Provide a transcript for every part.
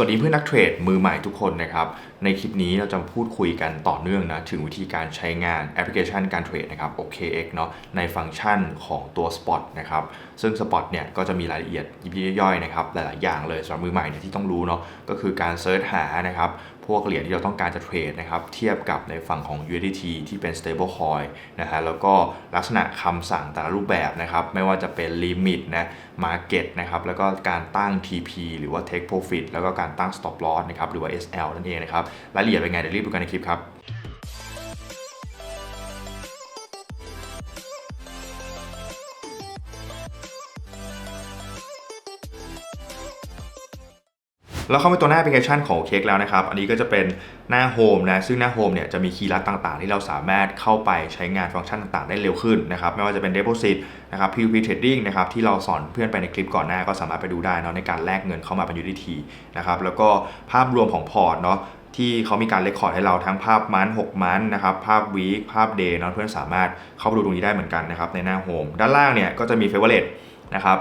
วัสดีเพื่อนนักเทรดมือใหม่ทุกคนนะครับ ในคลิปนี้เราจะพูดคุยกันต่อเนื่องนะ ถึงวิธีการใช้งานแอปพลิเคชันการเทรดนะครับ OKX เนาะในฟังก์ชันของตัว Spot นะครับ ซึ่ง Spot เนี่ยก็จะมีรายละเอียดยิบย่อยๆนะครับ หลายๆอย่างเลยสำหรับมือใหม่เนี่ยที่ต้องรู้เนาะก็คือการเซิร์ชหานะครับ วกเหรียญที่เราต้องการจะเทรดนะครับเทียบกับในฝั่งของ USDT ที่เป็น stable coin นะฮะแล้วก็ลักษณะคำสั่งแต่ละรูปแบบนะครับไม่ว่าจะเป็น limit นะ market นะครับแล้วก็การตั้ง TP หรือว่า take profit แล้วก็การตั้ง stop loss นะครับหรือว่า SL นั่นเองนะครับรายละเอียดเป็นไงเดี๋ยวรีบดูกันในคลิปครับ เราเข้าไปตัวหน้าแอปพลิเคชันของเค้กแล้วนะครับ อันนี้ก็จะเป็นหน้าโฮมนะ ซึ่งหน้าโฮมเนี่ยจะมีคีย์ลัดต่างๆ ที่เราสามารถเข้าไปใช้งานฟังก์ชันต่างๆ ได้เร็วขึ้นนะครับ ไม่ว่าจะเป็น Deposit นะครับ PVP Trading นะครับ ที่เราสอนเพื่อนไปในคลิปก่อนหน้าก็สามารถไปดูได้เนาะในการแลกเงินเข้ามาเป็น USDT นะครับ แล้วก็ภาพรวมของพอร์ตเนาะที่เขามีการเลคคอร์ดให้เราทั้งภาพมัน6มันนะครับ ภาพวีคภาพเดย์เนาะเพื่อนสามารถเข้าไปดูตรงนี้ได้เหมือนกันนะครับในหน้าโฮมด้านล่างเนี่ยก็จะมีเฟเวอร์เร นะครับ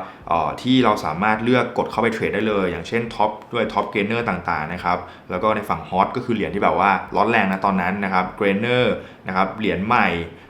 ที่เราสามารถเลือกกดเข้าไปเทรดได้เลย อย่างเช่นท็อปด้วยท็อปเกรนเนอร์ต่างๆนะครับแล้วก็ในฝั่งฮอตก็คือเหรียญที่แบบว่าร้อนแรงนะตอนนั้นนะครับเกรนเนอร์นะครับเหรียญใหม่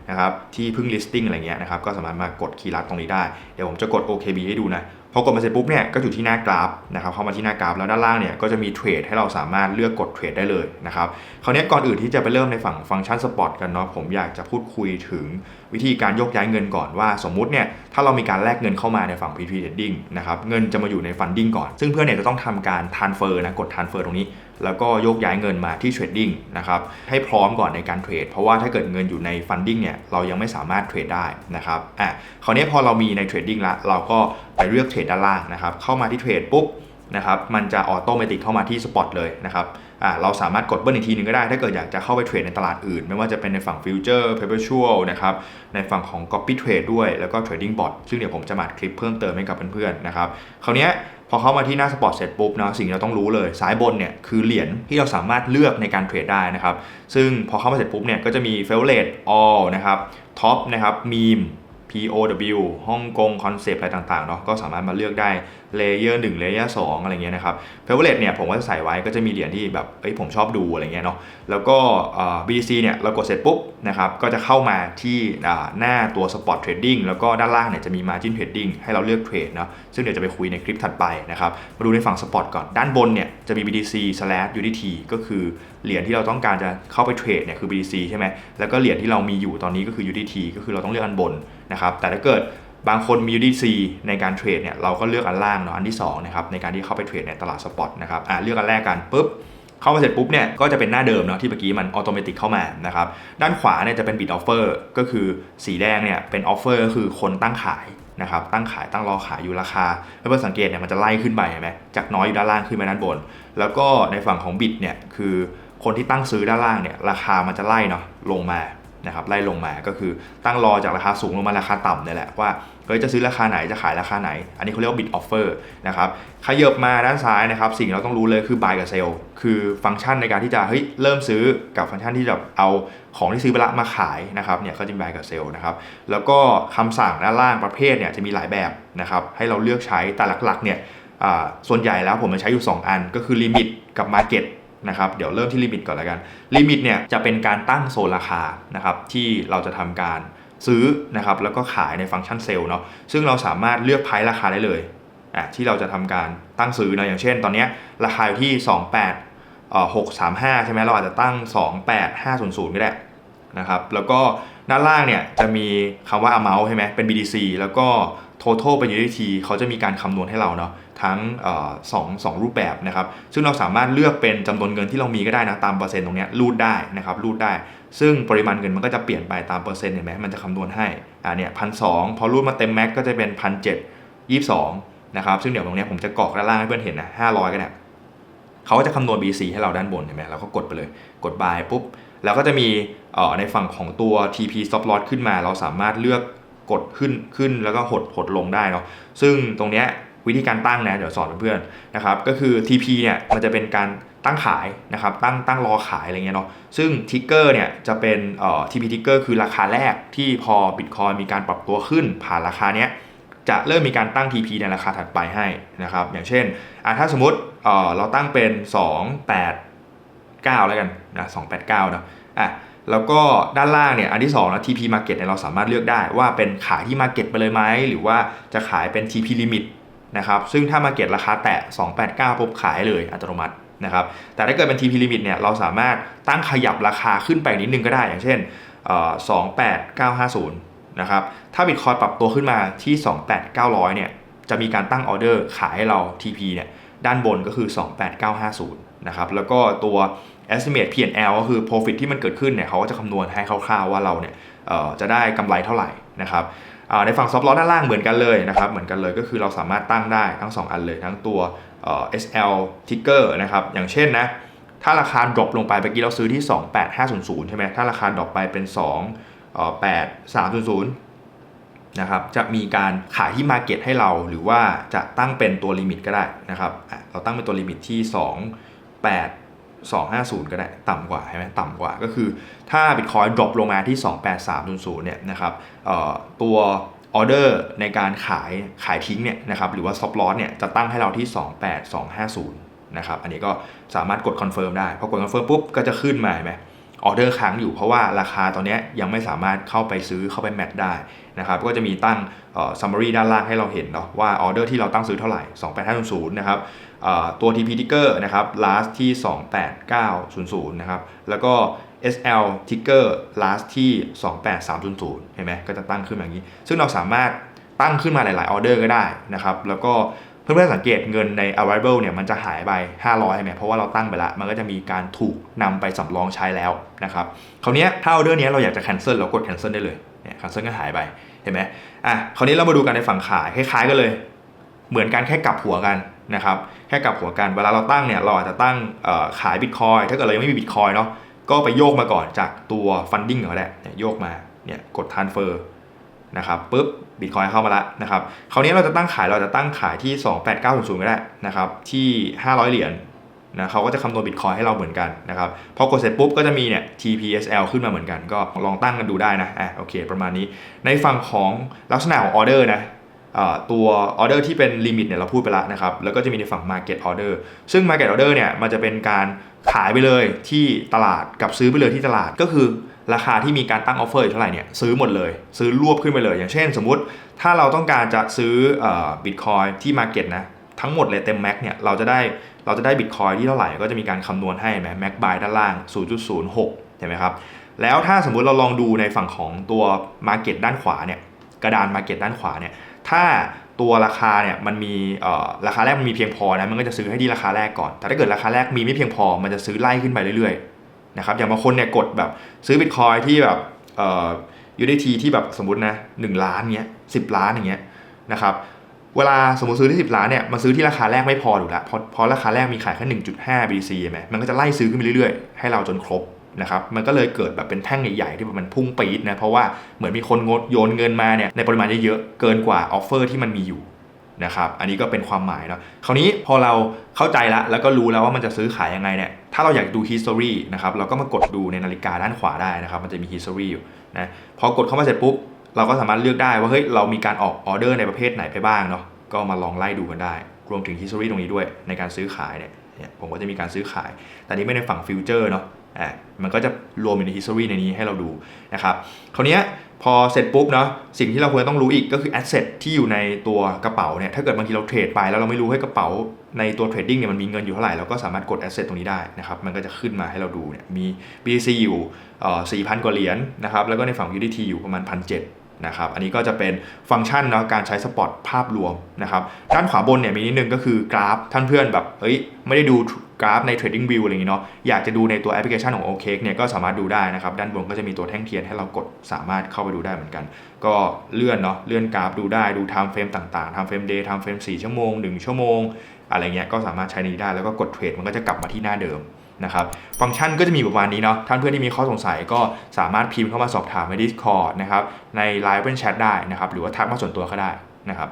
นะครับที่เพิ่ง listing อะไรเงี้ยนะครับก็สามารถมากดคีย์ลัดตรงนี้ได้ เดี๋ยวผมจะกด OKB ให้ดูนะ พอกดมาเสร็จปุ๊บเนี่ยก็อยู่ที่หน้ากราฟนะครับเข้ามาที่หน้ากราฟแล้วด้านล่างเนี่ยก็จะมีเทรดให้เราสามารถเลือกกดเทรดได้เลยนะครับคราวนี้ก่อนอื่นที่จะไปเริ่มในฝั่งฟังก์ชันสปอตกันเนาะผมอยากจะพูดคุยถึงวิธีการโยกย้ายเงินก่อนว่า สมมุติเนี่ยถ้าเรามีการแลกเงินเข้ามาในฝั่ง PP Trading นะครับเงินจะมาอยู่ในฟันดิ้งก่อน ซึ่งเพื่อนเนี่ยจะต้องทำการทานเฟอร์นะกดทานเฟอร์ตรงนี้ แล้วก็โยกย้ายเงินมาที่ Trading นะครับให้พร้อมก่อนในการเทรดเพราะว่าถ้าเกิดเงินอยู่ใน Funding เนี่ยเรายังไม่สามารถเทรดได้นะครับอะคราวนี้พอเรามีใน Trading ละเราก็ไปเลือกเทรดด้านล่างนะครับเข้ามาที่เทรดปุ๊บนะครับมันจะออโตเมติกเข้ามาที่ Spot เลยนะครับอะเราสามารถกดเบิ้ลอีกทีหนึงก็ได้ ถ้าเกิดอยากจะเข้าไปเทรดในตลาดอื่น ไม่ว่าจะเป็นในฝั่ง Future Perpetual นะครับในฝั่งของ Copy Trade ด้วยแล้วก็ Trading Bot ซึ่งเดี๋ยวผมจะมาอัดคลิปเพิ่มเติมให้กับเพื่อนๆนะครับคราวนี้ พอเข้ามาที่หน้าสปอร์ตเสร็จปุ๊บเนาะสิ่งที่เราต้องรู้เลยซ้ายบนเนี่ยคือเหรียญที่เราสามารถเลือกในการเทรดได้นะครับซึ่งพอเข้ามาเสร็จปุ๊บเนี่ยก็จะมีเฟลเลตออลนะครับท็อปนะครับมีม POW ฮ่องกงคอนเซปต์อะไรต่างๆเนาะก็สามารถมาเลือกได้เลเยอร์1เลเยอร์2องอะไรเงี้ยนะครับ f a v o r i t e เนี่ยผมก็จะใส่ไว้ก็จะมีเหรียญที่แบบเอ้ยผมชอบดูอะไรเงี้ยเนาะแล้วก็ BC เนี่ยเรากดเสร็จปุ๊บนะครับก็จะเข้ามาที่หน้าตัว Spot Trading แล้วก็ด้านล่างเนี่ยจะมี Margin Trading ให้เราเลือกเทรดเนาะซึ่งเดี๋ยวจะไปคุยในคลิปถัดไปนะครับมาดูในฝั่ง Spot ก่อนด้านบนเนี่ยจะมี BTC slash UDT ก็คือเหรียญที่เราต้องการจะเข้าไปเทรดเนี่ยคือ BTC ใช่ไหมแล้วก็เหรียญที่เรามีอยู่ตอนนี้ก็คือ UDT ก็คือเราต้องเลือกอันบนนะครับ แต่ถ้าเกิดบางคนมี UDC ในการเทรดเนี่ยเราก็เลือกอันล่างเนาะอันที่2นะครับในการที่เข้าไปเทรดในตลาดสปอตนะครับอ่าเลือกอันแรกกันปุ๊บเข้ามาเสร็จปุ๊บเนี่ยก็จะเป็นหน้าเดิมเนาะที่เมื่อกี้มันอัตโนมัติเข้ามานะครับด้านขวาเนี่ยจะเป็นบิดออฟเฟอร์ก็คือสีแดงเนี่ยเป็นออฟเฟอร์ก็คือคนตั้งขายนะครับตั้งขายตั้งรอขายอยู่ราคาถ้าเพื่อสังเกตเนี่ยมันจะไล่ขึ้นไปเห็นไหมจากน้อยอยู่ด้านล่างขึ้นไปด้านบน แล้วก็ในฝั่งของบิดเนี่ยคือ คนที่ตั้งซื้อด้านล่างเนี่ยราคามันจะไล่เนาะลงมานะครับไล่ลงมาก็คือตั้งรอจากราคาสูงลงมาราคาต่ำเนี่ยแหละว่าเฮ้ยจะซื้อราคาไหนจะขายราคาไหน อันนี้เขาเรียกว่า bid offer นะครับขยับมาด้านซ้ายนะครับสิ่งเราต้องรู้เลยคือ buy กับ sell คือฟังก์ชันในการที่จะเฮ้ยเริ่มซื้อกับฟังก์ชันที่จะเอาของที่ซื้อไปละมาขายนะครับเนี่ยเขาจะ buy กับ sell นะครับแล้วก็คำสั่งด้านล่างประเภทเนี่ยจะมีหลายแบบนะครับให้เราเลือกใช้แต่หลักๆเนี่ยส่วนใหญ่แล้วผมจะใช้อยู่ 2 อันก็คือ limit กับ market นะครับเดี๋ยวเริ่มที่ลิมิตก่อนแล้วกันลิมิตเนี่ยจะเป็นการตั้งโซนราคานะครับที่เราจะทำการซื้อนะครับแล้วก็ขายในฟังก์ชันเซลล์เนาะซึ่งเราสามารถเลือกไพรราคาได้เลยอะที่เราจะทำการตั้งซื้อนะอย่างเช่น ตอนนี้ราคาอยู่ที่ 28เอ่อ635 ใช่ไหมเราอาจจะตั้ง 28500 ก็ได้นะครับแล้วก็ด้านล่างเนี่ยจะมีคำว่า amount ใช่ไหมเป็น BDC แล้วก็ total เป็น USDT เขาจะมีการคำนวณให้เราเนาะทั้งสองสองรูปแบบนะครับ ซึ่งเราสามารถเลือกเป็นจำนวนเงินที่เรามีก็ได้นะ ตามเปอร์เซ็นต์ตรงนี้รูดได้นะครับรูดได้ ซึ่งปริมาณเงินมันก็จะเปลี่ยนไปตามเปอร์เซ็นต์เห็นไหมมันจะคำนวณให้อ่าเนี่ยพันสองพอรูดมาเต็มแม็กก็จะเป็นพันเจ็ดยี่สองนะครับ ซึ่งเดี๋ยวตรงนี้ผมจะกรอกด้านล่างให้เพื่อนเห็นนะห้าร้อยกันเนี่ยเขาก็จะคำนวณ BC ให้เราด้านบนเห็นไหมเราก็กดไปเลยกด buy ปุ๊บแล้วก็จะมีในฝั่งของตัว TP stop loss ขึ้นมา เราสามารถเลือก กดขึ้นขึ้นแล้วก็หดหดลงได้เนาะซึ่งตรงเนี้ยวิธีการตั้งนะเดี๋ยวสอนเพื่อนๆนะครับก็คือ TP เนี่ยมันจะเป็นการตั้งขายนะครับตั้งตั้งรอขายอะไรเงี้ยเนาะซึ่งทิกเกอร์เนี่ยจะเป็นเอ่อ TP ทิกเกอร์คือราคาแรกที่พอ Bitcoin มีการปรับตัวขึ้นผ่านราคาเนี้ยจะเริ่มมีการตั้ง TP ในราคาถัดไปให้นะครับอย่างเช่นอะถ้าสมมติเอ่อเราตั้งเป็น 289 แล้วกันนะ289 เนาะอะ แล้วก็ด้านล่างเนี่ยอันที่2นะ TP Market เนี่ยเราสามารถเลือกได้ว่าเป็นขายที่ Market ไปเลยไหมหรือว่าจะขายเป็น TP Limit นะครับซึ่งถ้า Market ราคาแตะ 289ปุ๊บขายเลยอัตโนมัตินะครับแต่ถ้าเกิดเป็น TP Limit เนี่ยเราสามารถตั้งขยับราคาขึ้นไปนิดนึงก็ได้ อย่างเช่นเอ่อ28950 นะครับถ้า Bitcoin ปรับตัวขึ้นมาที่ 28900 เนี่ยจะมีการตั้งออเดอร์ขายให้เรา TP เนี่ยด้านบนก็คือ 28950 นะครับแล้วก็ตัว estimate P&L ก็คือ profit ที่มันเกิดขึ้นเนี่ยเขาก็จะคำนวณให้คร่าวๆว่าเราเนี่ยจะได้กำไรเท่าไหร่นะครับในฝั่ง stop loss ด้านล่างเหมือนกันเลยนะครับเหมือนกันเลยก็คือเราสามารถตั้งได้ทั้ง 2 อันเลย ทั้งตัว SL ticker นะครับอย่างเช่นนะถ้าราคา drop ลงไปเมื่อกี้เราซื้อที่ 28500 ใช่ไหมถ้าราคา drop ไปเป็น 2 8300 นะครับ จะมีการขายที่ Market ให้เรา หรือว่าจะตั้งเป็นตัวลิมิตก็ได้นะครับ เราตั้งเป็นตัวลิมิตที่ 2 8 250 ก็ได้ ต่ำกว่าใช่ไหมต่ำกว่าก็คือถ้า Bitcoin drop ลงมาที่ 28300 เนี่ยนะครับตัวออเดอร์ในการขายขายทิ้งเนี่ยนะครับหรือว่า stop loss เนี่ยจะตั้งให้เราที่ 28250 นะครับอันนี้ก็สามารถกดคอนเฟิร์มได้ พอกดคอนเฟิร์มปุ๊บก็จะขึ้นมาเห็นไหมออเดอร์ค้างอยู่เพราะว่าราคาตอนนี้ยังไม่สามารถเข้าไปซื้อเข้าไปแมทได้นะครับก็จะมีตั้งเอ่อ summary ด้านล่างให้เราเห็นเนาะว่าออเดอร์ที่เราตั้งซื้อเท่าไหร่ 28500 นะครับ ตัว TP ticker นะครับ last ที่ 28900 นะครับ แล้วก็ SL ticker last ที่ 28300 เห็นไหมก็จะตั้งขึ้นมาอย่างนี้ ซึ่งเราสามารถตั้งขึ้นมาหลาย ๆ ออเดอร์ก็ได้นะครับ แล้วก็เพื่อนๆสังเกตเงินใน arrival เนี่ยมันจะหายไป 500ใช่ไหมเพราะว่าเราตั้งไปละ มันก็จะมีการถูกนำไปสำรองใช้แล้วนะครับ คราวนี้ถ้าออเดอร์นี้เราอยากจะ cancel เรากด cancel ได้เลย เนี่ย cancel ก็หายไป เห็นไหมอะ คราวนี้เรามาดูกันในฝั่งขายคล้ายๆกันเลย เหมือนกันแค่กลับหัวกันนะครับแค่กลับหัวกันเวลาเราตั้งเนี่ยเราอาจจะตั้งขาย Bitcoin ถ้าเกิดเรายังไม่มี Bitcoin เนาะก็ไปโยกมาก่อนจากตัว funding ก่อนแหละโยกมาเนี่ยกด transfer นะครับปุ๊บบิตคอยเข้ามาล้วนะครับคราวนี้เราจะตั้งขายเราจะตั้งขายที่ 28900ก็ได้นะครับที่ 500 เหรียญนะเขาก็จะคำนวณบิตคอยให้เราเหมือนกันนะครับพอกดเสร็จปุ๊บก็จะมีเนี่ย TPSL ขึ้นมาเหมือนกัน ก็ลองตั้งกันดูได้นะอะโอเค ประมาณนี้ ในฝั่งของลักษณะของออเดอร์นะ ตัวออเดอร์ที่เป็นลิมิตเนี่ยเราพูดไปแล้วนะครับ แล้วก็จะมีในฝั่ง Market Order ซึ่ง Market Order เนี่ยมันจะเป็นการขายไปเลยที่ตลาดกับซื้อไปเลยที่ตลาดก็คือราคาที่มีการตั้งออฟเฟอร์อยู่เท่าไหร่เนี่ยซื้อหมดเลย ซื้อรวบขึ้นไปเลย อย่างเช่น สมมุติถ้าเราต้องการจะซื้อบิตคอยที่มาเก็ตนะทั้งหมดเลยเต็มแม็กเนี่ยเราจะได้เราจะได้บิตคอยที่เท่าไหร่ก็จะมีการคำนวณให้ไหมแม็กบายด้านล่าง 0.06เห็นไหมครับแล้วถ้าสมมุติเราลองดูในฝั่งของตัว Market ด้านขวาเนี่ย กระดาน Market ด้านขวาเนี่ยถ้าตัวราคาเนี่ยมันมีเอ่อราคาแรกมันมีเพียงพอนะมันก็จะซื้อให้ที่ราคาแรกก่อน แต่ถ้าเกิดราคาแรกมีไม่เพียงพอ มันจะซื้อไล่ขึ้นไปเรื่อยๆนะครับอย่างบางคนเนี่ยกดแบบซื้อบิตคอยที่แบบเอ่อ USDT ที่แบบสมมตินะ1ล้านเงี้ย10ล้านอย่างเงี้ยนะครับเวลาสมมติซื้อที่ 10 ล้านเนี่ยมาซื้อที่ราคาแรกไม่พออยู่แล้วเพราะเพราะราคาแรกมีขายแค่ 1.5 BTC ใช่ไหมมันก็จะไล่ซื้อขึ้นไปเรื่อยๆ ให้เราจนครบ นะครับมันก็เลยเกิดแบบเป็นแท่งใหญ่ๆที่แบบมันพุ่งปี๊ดนะเพราะว่าเหมือนมีคนงดโยนเงินมาเนี่ยในปริมาณเยอะๆเกินกว่าออฟเฟอร์ที่มันมีอยู่นะครับอันนี้ก็เป็นความหมายเนาะคราวนี้พอเราเข้าใจละแล้วก็รู้แล้วว่ามันจะซื้อขายยังไงเนี่ยถ้าเราอยากดู history นะครับเราก็มากดดูในนาฬิกาด้านขวาได้นะครับมันจะมี history อยู่นะพอกดเข้ามาเสร็จปุ๊บเราก็สามารถเลือกได้ว่าเฮ้ยเรามีการออกออเดอร์ในประเภทไหนไปบ้างเนาะก็มาลองไล่ดูกันได้ รวมถึง history ตรงนี้ด้วยในการซื้อขายเนี่ยเนี่ยผมก็จะมีการซื้อขาย แต่นี้ไม่ในฝั่งฟิวเจอร์เนาะ อ่ามันก็จะรวมอยู่ใน history ในนี้ให้เราดูนะครับคราวนี้พอเสร็จปุ๊บเนาะสิ่งที่เราควรต้องรู้อีกก็คือ asset ที่อยู่ในตัวกระเป๋าเนี่ยถ้าเกิดบางทีเราเทรดไปแล้วเราไม่รู้ให้กระเป๋าในตัวเทรดดิ้งเนี่ยมันมีเงินอยู่เท่าไหร่เราก็สามารถกด asset ตรงนี้ได้นะครับมันก็จะขึ้นมาให้เราดูเนี่ยมี BTC อยู่เอ่อ4,000กว่าเหรียญนะครับแล้วก็ในฝั่ง UDT อยู่ประมาณ1,700 นะครับอันนี้ก็จะเป็นฟังก์ชันเนาะการใช้สปอตภาพรวมนะครับด้านขวาบนเนี่ยมีนิดนึงก็คือกราฟท่านเพื่อนแบบเฮ้ยไม่ได้ดูกราฟใน Trading View อะไรอย่างงี้เนาะอยากจะดูในตัวแอปพลิเคชันของ OK เนี่ยก็สามารถดูได้นะครับ ด้านบนก็จะมีตัวแท่งเทียนให้เรากดสามารถเข้าไปดูได้เหมือนกัน ก็เลื่อนเนาะเลื่อนกราฟดูได้ดู time frame ต่างๆ time frame day time frame 4 ชั่วโมง 1 ชั่วโมง อะไรเงี้ยก็สามารถใช้นี้ได้แล้วก็กดเทรดมันก็จะกลับมาที่หน้าเดิม นะครับฟังก์ชันก็จะมีประมาณนี้เนาะท่านเพื่อนที่มีข้อสงสัยก็สามารถพิมพ์เข้ามาสอบถามใน Discord นะครับใน Line Open Chat ได้นะครับหรือว่าทักมาส่วนตัวก็ได้นะครับ